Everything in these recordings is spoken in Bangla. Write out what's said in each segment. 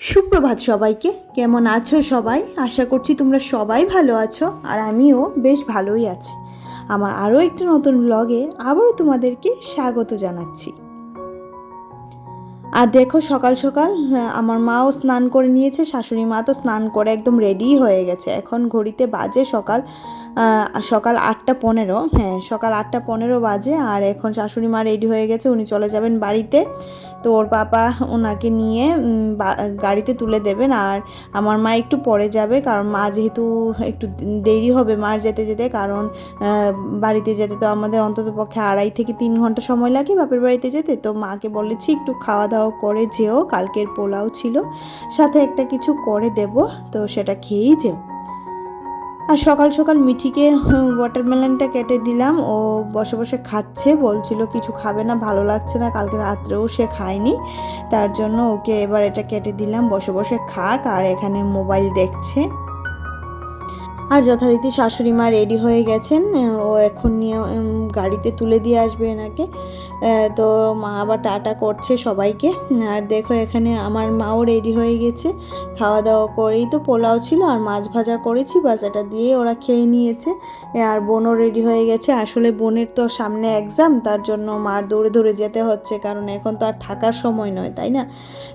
সুপ্রভাত সবাইকে। কেমন আছো সবাই? আশা করছি তোমরা সবাই ভালো আছো আর আমিও বেশ ভালোই আছি। আমার আরও একটি নতুন ব্লগে আবারও তোমাদেরকে স্বাগত জানাচ্ছি। আর দেখো সকাল সকাল আমার মাও স্নান করে নিয়েছে, শাশুড়ি মা তো স্নান করে একদম রেডি হয়ে গেছে। এখন ঘড়িতে বাজে সকাল সকাল আটটা পনেরো হ্যাঁ সকাল আটটা পনেরো বাজে আর এখন শাশুড়ি মা রেডি হয়ে গেছে, উনি চলে যাবেন বাড়িতে। তো ওর পাপা ওনাকে নিয়ে গাড়িতে তুলে দেবেন আর আমার মা একটু পরে যাবে কারণ মা যেহেতু একটু দেরি হবে মার যেতে যেতে কারণ বাড়িতে যেতে তো আমাদের অন্তত পক্ষে আড়াই থেকে তিন ঘণ্টা সময় লাগে বাপের বাড়িতে যেতে। তো মাকে বলেছি একটু খাওয়া দাওয়া করে যেও, কালকের পোলাও ছিল, সাথে একটা কিছু করে দেব, তো সেটা খেয়েই যেও। আর সকাল সকাল মিঠিকে ওয়াটারমেলনটা কেটে দিলাম। ও বসে বসে খাচ্ছে, বলছিল কিছু খাবে না, ভালো লাগছে না, কালকে রাত্রেও সে খায়নি। তার জন্য ওকে এবার এটা কেটে দিলাম, বসে বসে খাক, আর এখানে মোবাইল দেখছে। আর যথারীতি শাশুড়ি মা রেডি হয়ে গেছেন ও এখন নিয়ে গাড়িতে তুলে দিয়ে আসবে এনাকে। তো মা আবার টাটা করছে সবাইকে। আর দেখো এখানে আমার মাও রেডি হয়ে গেছে। খাওয়া দাওয়া করেই তো পোলাও ছিল, আর মাছ ভাজা করেছি, বাস এটা দিয়ে ওরা খেয়ে নিয়েছে। আর বোনও রেডি হয়ে গেছে। আসলে বোনের তো সামনে এক্সাম তার জন্য মার দৌড়ে দৌড়ে যেতে হচ্ছে, কারণ এখন তো আর থাকার সময় নয়, তাই না?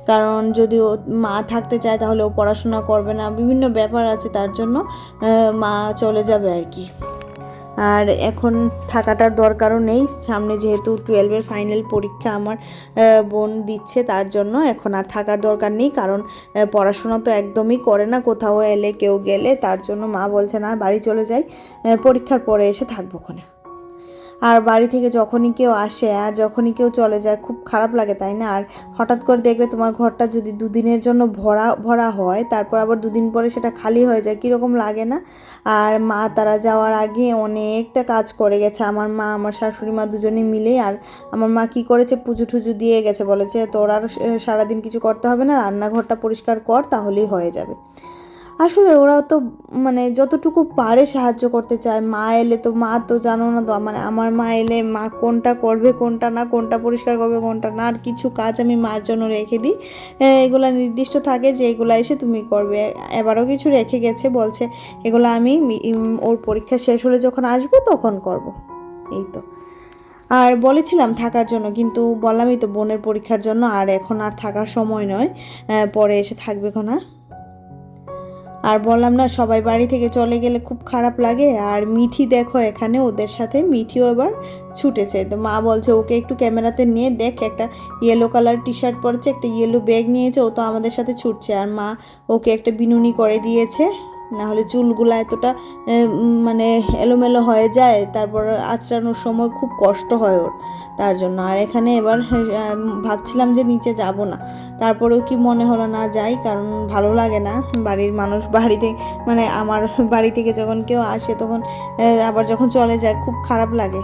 কারণ যদি ও মা থাকতে চায় তাহলে ও পড়াশোনা করবে না, বিভিন্ন ব্যাপার আছে তার জন্য। মা চলে যাবে আর কি। আর এখন থাকাটার দরকারও নেই। সামনে যেহেতু টুয়েলভের ফাইনাল পরীক্ষা আমার বোন দিচ্ছে তার জন্য এখন আর থাকার দরকার নেই। কারণ পড়াশোনা তো একদমই করে না। কোথাও এলে, কেউ গেলে তার জন্য মা বলছে, না, বাড়ি চলে যাই। পরীক্ষার পরে এসে থাকব ওখানে। আর বাড়ি থেকে যখনই কেউ আসে আর যখনই কেউ চলে যায়, খুব খারাপ লাগে, তাই না? আর হঠাৎ করে দেখবে তোমার ঘরটা যদি দুদিনের জন্য ভরা ভরা হয়, তারপর আবার দুদিন পরে সেটা খালি হয়ে যায়, কীরকম লাগে না? আর মা তারা যাওয়ার আগে অনেকটা কাজ করে গেছে। আমার মা, আমার শাশুড়ি মা দুজনে মিলে, আর আমার মা কি করেছে? পুজো টুজো দিয়ে গেছে, বলেছে তোর আর সারাদিন কিছু করতে হবে না, রান্নাঘরটা পরিষ্কার কর, তাহলেই হয়ে যাবে। আসলে ওরা তো মানে যতটুকু পারে সাহায্য করতে চায়। মা এলে তো, মা তো জানো না তো মানে আমার মা এলে মা কোনটা করবে, কোনটা না, কোনটা পরিষ্কার করবে, কোনটা না, আর কিছু কাজ আমি মার জন্য রেখে দিই। এগুলা নির্দিষ্ট থাকে যে এগুলো এসে তুমি করবে। এবারও কিছু রেখে গেছে, বলছে এগুলো আমি ওর পরীক্ষা শেষ হলে যখন আসব তখন করব। এই তো। আর বলেছিলাম থাকার জন্য, কিন্তু বললামই তো বোনের পরীক্ষার জন্য, আর এখন আর থাকার সময় নয়। পরে এসে থাকবে না আর বললাম না, সবাই বাড়ি থেকে চলে গেলে খুব খারাপ লাগে। আর মিঠি দেখো এখানে, ওদের সাথে মিঠিও এবার ছুটেছে। তো মা বলছে, ওকে একটু ক্যামেরাতে নিয়ে দেখ, একটা ইয়েলো কালার টি শার্ট পরেছে, একটা ইয়েলো ব্যাগ নিয়েছে, ও তো আমাদের সাথে ছুটছে। আর মা ওকে একটা বিনুনি করে দিয়েছে। না হলে চুলগুলো এতটা মানে এলোমেলো হয়ে যায়, তারপর আঁচড়ানোর সময় খুব কষ্ট হয় ওর। তার জন্য। আর এখানে এবার ভাবছিলাম যে নিচে যাব না। তারপরেও কি মনে হলো না যাই, কারণ ভালো লাগে না। বাড়ির মানুষ বাড়িতে মানে আমার বাড়ি থেকে যখন কেউ আসে, তখন আবার যখন চলে যায়, খুব খারাপ লাগে।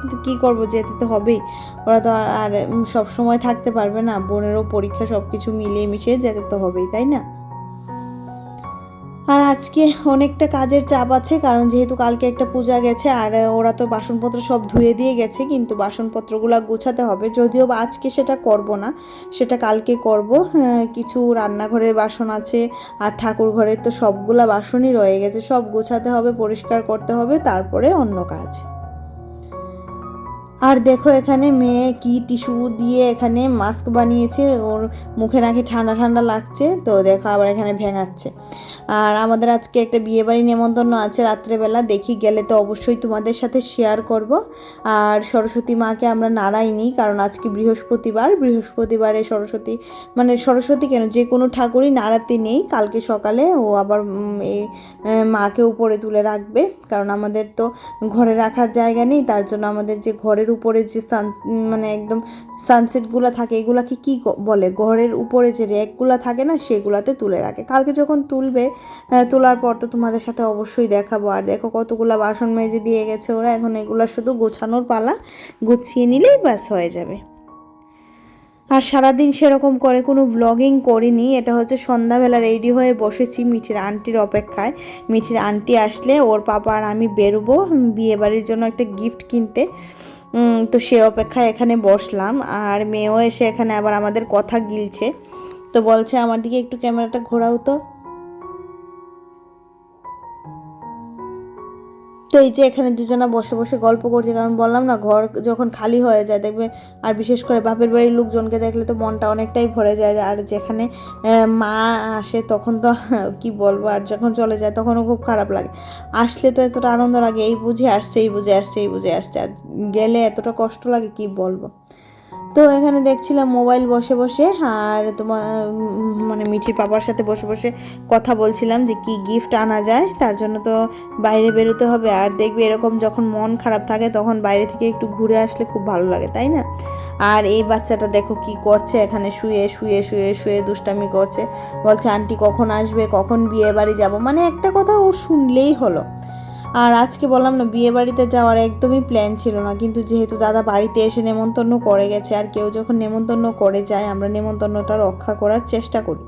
কিন্তু কী করব, যেতে তো হবেই। ওরা তো আর সব সময় থাকতে পারবে না। বোনেরও পরীক্ষা সব কিছু মিলিয়ে মিশিয়ে যেতে তো হবেই, তাই না? আর আজকে অনেকটা কাজের চাপ আছে, কারণ যেহেতু কালকে একটা পূজা গেছে, আর ওরা তো বাসনপত্র সব ধুয়ে দিয়ে গেছে, কিন্তু বাসনপত্রগুলো গোছাতে হবে। যদিও আজকে সেটা করব না, সেটা কালকে করব। কিছু রান্নাঘরের বাসন আছে, আর ঠাকুর ঘরের তো সবগুলা বাসনই রয়ে গেছে, সব গোছাতে হবে, পরিষ্কার করতে হবে, তারপরে অন্য কাজ। আর দেখো এখানে মেয়ে কি টিস্যু দিয়ে এখানে মাস্ক বানিয়েছে, ওর মুখে নাকি ঠান্ডা ঠান্ডা লাগছে, তো দেখো আবার এখানে ভেঙাচ্ছে। আর আমাদের আজকে একটা বিয়েবাড়ি নেমন্তন্ন আছে রাত্রেবেলা, দেখি গেলে তো অবশ্যই তোমাদের সাথে শেয়ার করব। আর সরস্বতী মাকে আমরা নাড়াইনি, কারণ আজকে বৃহস্পতিবার, বৃহস্পতিবারে সরস্বতী মানে সরস্বতী কেন, যে কোনো ঠাকুরই নাড়াতে নেই, কালকে সকালে ও আবার এই মাকে উপরে তুলে রাখবে, কারণ আমাদের তো ঘরে রাখার জায়গা নেই, তার জন্য আমাদের যে ঘরের উপরে যে সান মানে একদম সানসেটগুলো থাকে এগুলাকে কি বলে? ঘরের উপরে যে র্যাকগুলো থাকে না, সেগুলাতে তুলে রাখে। কালকে যখন তুলবে তোলার পর তো তোমাদের সাথে অবশ্যই দেখাবো। আর দেখো কতগুলা বাসন মেজে দিয়ে গেছে ওরা। এখন এগুলো শুধু গোছানোর পালা, গুছিয়ে নিলেই ব্যাস হয়ে যাবে। আর সারাদিন সেরকম করে কোনো ব্লগিং করিনি। এটা হচ্ছে সন্ধ্যাবেলা রেডি হয়ে বসেছি মিঠির আন্টির অপেক্ষায়। মিঠির আন্টি আসলে ওর পাপা আর আমি বেরোবো বিয়ে বাড়ির জন্য একটা গিফট কিনতে। তো সে অপেক্ষায় এখানে বসলাম আর মেয়েও এসে এখানে আবার আমাদের কথা গিলছে। তো বলছে, আমার দিকে একটু ক্যামেরাটা ঘোরাও তো। তো এই যে এখানে দুজনা বসে বসে গল্প করছে, কারণ বললাম না, ঘর যখন খালি হয়ে যায়, দেখবে আর বিশেষ করে বাপের বাড়ির লোকজনকে দেখলে তো মনটা অনেকটাই ভরে যায়। আর যেখানে মা আসে তখন তো কি বলব, আর যখন চলে যায় তখনও খুব খারাপ লাগে। আসলে তো এতটা আনন্দ লাগে, এই বুঝে আসছে, এই বুঝে আসছে, এই বুঝে আসছে, আর গেলে এতটা কষ্ট লাগে, কি বলব? তো এখানে দেখছিলাম মোবাইল বসে বসে আর তোমার মানে মিঠির পাপার সাথে বসে বসে কথা বলছিলাম যে কি গিফট আনা যায়, তার জন্য তো বাইরে বেরোতে হবে। আর দেখবে এরকম যখন মন খারাপ থাকে তখন বাইরে থেকে একটু ঘুরে আসলে খুব ভালো লাগে, তাই না? আর এই বাচ্চাটা দেখো কি করছে, এখানে শুয়ে শুয়ে শুয়ে শুয়ে দুষ্টামি করছে। বলছে, আন্টি কখন আসবে? কখন বিয়ে বাড়ি যাব? মানে একটা কথা ওর শুনলেই হলো। আর আজকে বললাম না, বিয়ে বাড়িতে যাওয়ার একদমই প্ল্যান ছিল না। কিন্তু যেহেতু দাদা বাড়িতে এসে নেমন্তন্ন করে গেছে, আর কেউ যখন নেমন্তন্ন করে যায়, আমরা নেমন্তন্নটা রক্ষা করার চেষ্টা করি।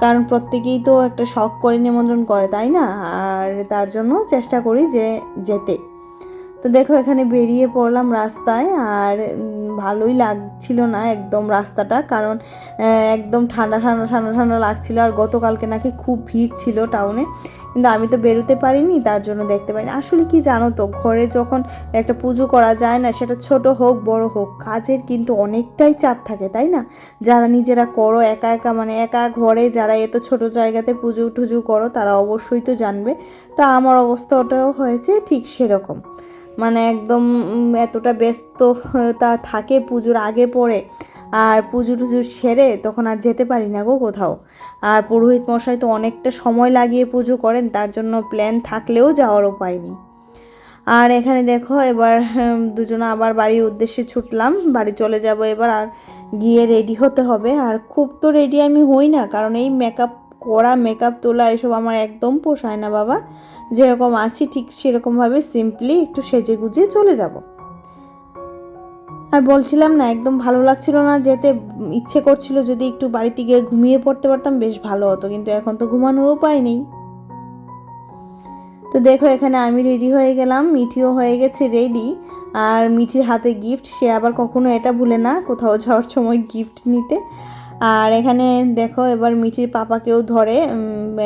কারণ প্রত্যেকেই তো একটা শখ করে নিমন্ত্রণ করে, তাই না? আর তার জন্য চেষ্টা করি যে যেতে। তো দেখো, এখানে বেরিয়ে পড়লাম রাস্তায়, আর ভালোই লাগছিল না একদম রাস্তাটা। কারণ একদম ঠান্ডা ঠান্ডা ঠান্ডা ঠান্ডা লাগছিল, আর গতকালকে নাকি খুব ভিড় ছিল টাউনে কিন্তু আমি তো বেরোতে পারিনি, তার জন্য দেখতে পারিনি। আসলে কি জানো তো, ঘরে যখন একটা পুজো করা যায় না, সেটা ছোট হোক, বড় হোক, কাজের কিন্তু অনেকটাই চাপ থাকে, তাই না? যারা নিজেরা করো, একা একা মানে একা ঘরে যারা এত ছোট জায়গাতে পুজো টুজো করো, তারা অবশ্যই তো জানবে। তা আমার অবস্থাটাও হয়েছে ঠিক সেরকম। মানে একদম এতটা ব্যস্ত তা থাকে পুজোর আগে পরে। আর পুজো টুজো সেরে তখন আর যেতে পারি না গো কোথাও। আর পুরোহিত মশাই তো অনেকটা সময় লাগিয়ে পুজো করেন, তার জন্য প্ল্যান থাকলেও যাওয়ার উপায় নেই। আর এখানে দেখো এবার দুজনে আবার বাড়ির উদ্দেশ্যে ছুটলাম, বাড়ি চলে যাব এবার, আর গিয়ে রেডি হতে হবে। আর খুব তো রেডি আমি হই না, কারণ এই মেকআপ করা মেকআপ তোলা এসব আমার একদম পোষায় না বাবা। যেরকম আছি ঠিক সেরকমভাবে সিম্পলি একটু সেজে গুজিয়ে চলে যাব। আর বলছিলাম না, একদম ভালো লাগছিল না যেতে, ইচ্ছে করছিল যদি একটু বাড়িতে গিয়ে ঘুমিয়ে পড়তে পারতাম, বেশ ভালো হতো, কিন্তু এখন তো ঘুমানোর উপায় নেই। তো দেখো, এখানে আমি রেডি হয়ে গেলাম, মিঠিও হয়ে গেছে রেডি আর মিঠির হাতে গিফট সে আবার কখনো এটা ভুলে না, কোথাও যাওয়ার সময় গিফট নিতে। আর এখানে দেখো, এবার মিঠির পাপাকেও ধরে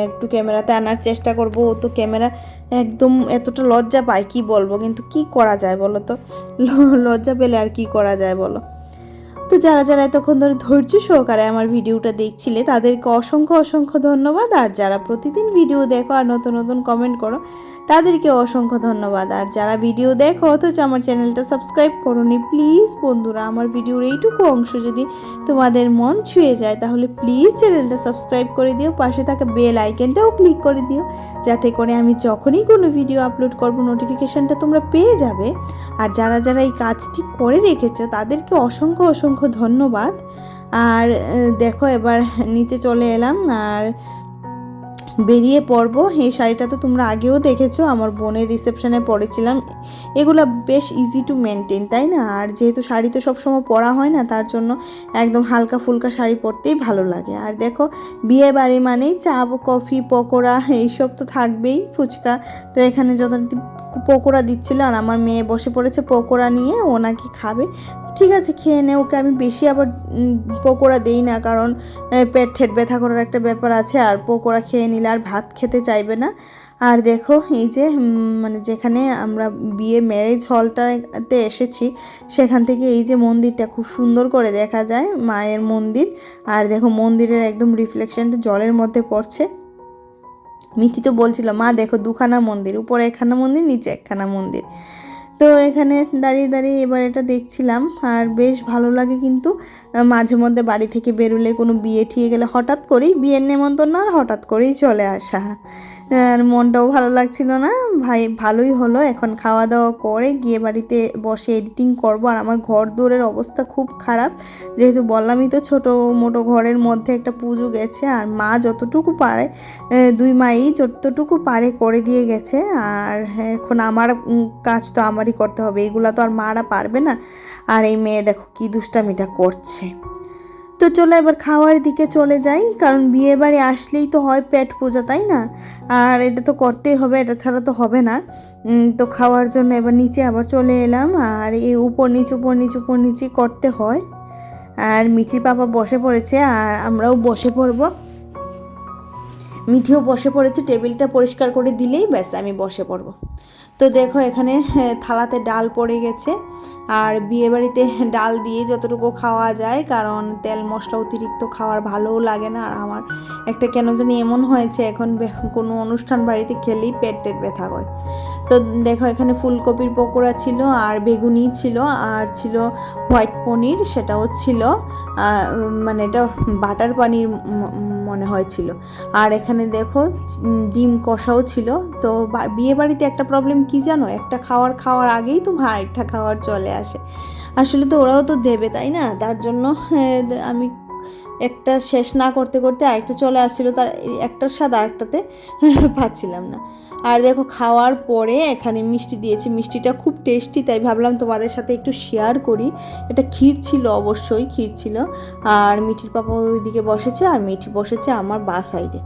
একটু ক্যামেরাতে আনার চেষ্টা করব, ও তো ক্যামেরা একদম এতটা লজ্জা পায়, কি বলব? কিন্তু কি করা যায় বলো তো? লজ্জা পেলে আর কি করা যায় বলো? তো যারা যারা এতক্ষণ ধরে ধৈর্য সহকারে আমার ভিডিওটা দেখছিলে, তাদেরকে অসংখ্য অসংখ্য ধন্যবাদ। আর যারা প্রতিদিন ভিডিও দেখো আর নতুন নতুন কমেন্ট করো, তাদেরকে অসংখ্য ধন্যবাদ। আর যারা ভিডিও দেখো, অথচ আমার চ্যানেলটা সাবস্ক্রাইব করোনি প্লিজ বন্ধুরা, আমার ভিডিওর এইটুকু অংশ যদি তোমাদের মন ছুঁয়ে যায়, তাহলে প্লিজ চ্যানেলটা সাবস্ক্রাইব করে দিও, পাশে থাকা বেল আইকনটাও ক্লিক করে দিও, যাতে করে আমি যখনই কোনো ভিডিও আপলোড করব নোটিফিকেশানটা তোমরা পেয়ে যাবে। আর যারা যারা এই কাজটি করে রেখেছো, তাদেরকে অসংখ্য অসংখ্য ধন্যবাদ। আর দেখো এবার নিচে চলে এলাম। আর বেরিয়ে পড়ব। এই শাড়িটা তো তোমরা আগেও দেখেছ, আমার বোনের রিসেপশনে পরেছিলাম। এগুলো বেশ ইজি টু মেনটেন তাই না? আর যেহেতু শাড়ি তো সবসময় পরা হয় না, তার জন্য একদম হালকা ফুলকা শাড়ি পরতেই ভালো লাগে। আর দেখো বিয়ে বাড়ি মানেই চা, কফি, পকোড়া, এইসব তো থাকবেই, ফুচকা। তো এখানে যথারীতি পকোড়া দিচ্ছিল, আর আমার মেয়ে বসে পড়েছে পকোড়া নিয়ে ওনাকে খাবে। ঠিক আছে, খেয়ে নে, ওকে আমি বেশি আবার পকোড়া দেই না, কারণ পেট ঠেট ব্যথা করার একটা ব্যাপার আছে, আর পকোড়া খেয়ে নিলে আর ভাত খেতে চাইবে না। আর দেখো, এই যে মানে যেখানে আমরা বিয়ে ম্যারেজ হলটাতে এসেছি, সেখান থেকে এই যে মন্দিরটা খুব সুন্দর করে দেখা যায়, মায়ের মন্দির। আর দেখো, মন্দিরের একদম রিফ্লেকশনটা জলের মধ্যে পড়ছে। মিঠি তো বলছিল, মা, দেখো, দুখানা মন্দির, উপরে একখানা মন্দির, নিচে একখানা মন্দির। তো এখানে দাঁড়িয়ে দাঁড়িয়ে এবার এটা দেখছিলাম। আর বেশ ভালো লাগে কিন্তু মাঝে মধ্যে বাড়ি থেকে বেরোলে কোনো বিয়ে ঠিয়ে গেলে হঠাৎ করেই, বিয়ের নেমন্তন্ন আর হঠাৎ করেই চলে আসা। আর মনটাও ভালো লাগছিল না। ভাই, ভালোই হলো। এখন খাওয়া দাওয়া করে গিয়ে বাড়িতে বসে এডিটিং করব। আর আমার ঘর দৌড়ের অবস্থা খুব খারাপ। যেহেতু বললামই তো ছোটো মোটো ঘরের মধ্যে একটা পুজো গেছে। আর মা যতটুকু পারে দুই মাই যতটুকু পারে করে দিয়ে গেছে। আর এখন আমার কাজ তো আমারই করতে হবে। এগুলা তো আর মারা পারবে না। আর এই মেয়ে দেখো কি দুষ্টামিটা করছে। তো চলো এবার খাওয়ার দিকে চলে যাই, কারণ বিয়ে বাড়ি আসলেই তো হয় পেট পূজা, তাই না? আর এটা তো করতেই হবে, এটা ছাড়া তো হবে না। তো খাওয়ার জন্য এবার নিচে আবার চলে এলাম, আর এই উপর নিচ উপর নিচ, উপর নিচে করতে হয়। আর মিঠির পাপা বসে পড়েছে, আর আমরাও বসে পড়ব। মিঠিও বসে পড়েছে, টেবিলটা পরিষ্কার করে দিলেই ব্যাস আমি বসে পড়ব। তো দেখো এখানে হ্যাঁ, থালাতে ডাল পড়ে গেছে। আর বিয়েবাড়িতে ডাল দিয়ে যতটুকু খাওয়া যায় কারণ তেল মশলা অতিরিক্ত খাওয়ার ভালোও লাগে না। আর আমার একটা কেন জানি এমন হয়েছে এখন কোনো অনুষ্ঠান বাড়িতে খেলেই পেট টেট ব্যথা করে। তো দেখো, এখানে ফুলকপির পকোড়া ছিল আর বেগুনি ছিল আর ছিল হোয়াইট পনির, সেটাও ছিল। মানে এটা বাটার পানির মনে হয়েছিল আর এখানে দেখো ডিম কষাও ছিল। তো বিয়ে বাড়িতে একটা প্রবলেম কি জানো? একটা খাওয়ার খাওয়ার আগেই তো আরেকটা খাওয়ার চলে আসে। আসলে তো ওরাও তো দেবে, তাই না? তার জন্য আমি একটা শেষ না করতে করতে আরেকটা চলে আসছিল, তার একটার স্বাদ আরেকটাতে পাচ্ছিলাম না। আর দেখো খাওয়ার পরে এখানে মিষ্টি দিয়েছে। মিষ্টিটা খুব টেস্টি তাই ভাবলাম তোমাদের সাথে একটু শেয়ার করি। এটা ক্ষীর ছিল অবশ্যই, ক্ষীর ছিল। আর মিঠির পাপা ওইদিকে বসেছে, আর মিঠি বসেছে আমার বা সাইডে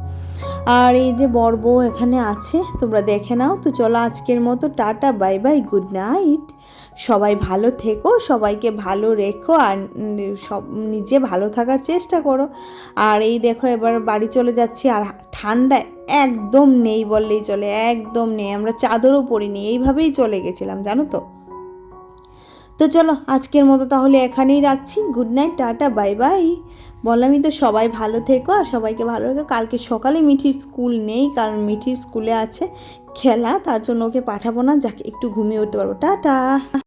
আর এই যে বর বউ এখানে আছে, তোমরা দেখে নাও। তো চলো আজকের মতো tata bye bye good night সবাই ভালো থেকো, সবাইকে ভালো রেখো, আর সব নিজে ভালো থাকার চেষ্টা করো। আর এই দেখো এবার বাড়ি চলে যাচ্ছি, আর ঠান্ডা একদম নেই বললেই চলে, একদম নেই। আমরা চাদরও পরিনি, এইভাবেই চলে গেছিলাম, জানো তো? তো চলো, আজকের মতো তাহলে এখানেই রাখছি। Good night tata bye bye বললামই তো সবাই ভালো থেকো আর সবাইকে ভালো রেখো। কালকে সকালে মিঠির স্কুল নেই, কারণ মিঠির স্কুলে আছে খেলা, তার জন্য ওকে পাঠাবো না। যাকে, একটু ঘুমিয়ে উঠতে পারব। টাটা।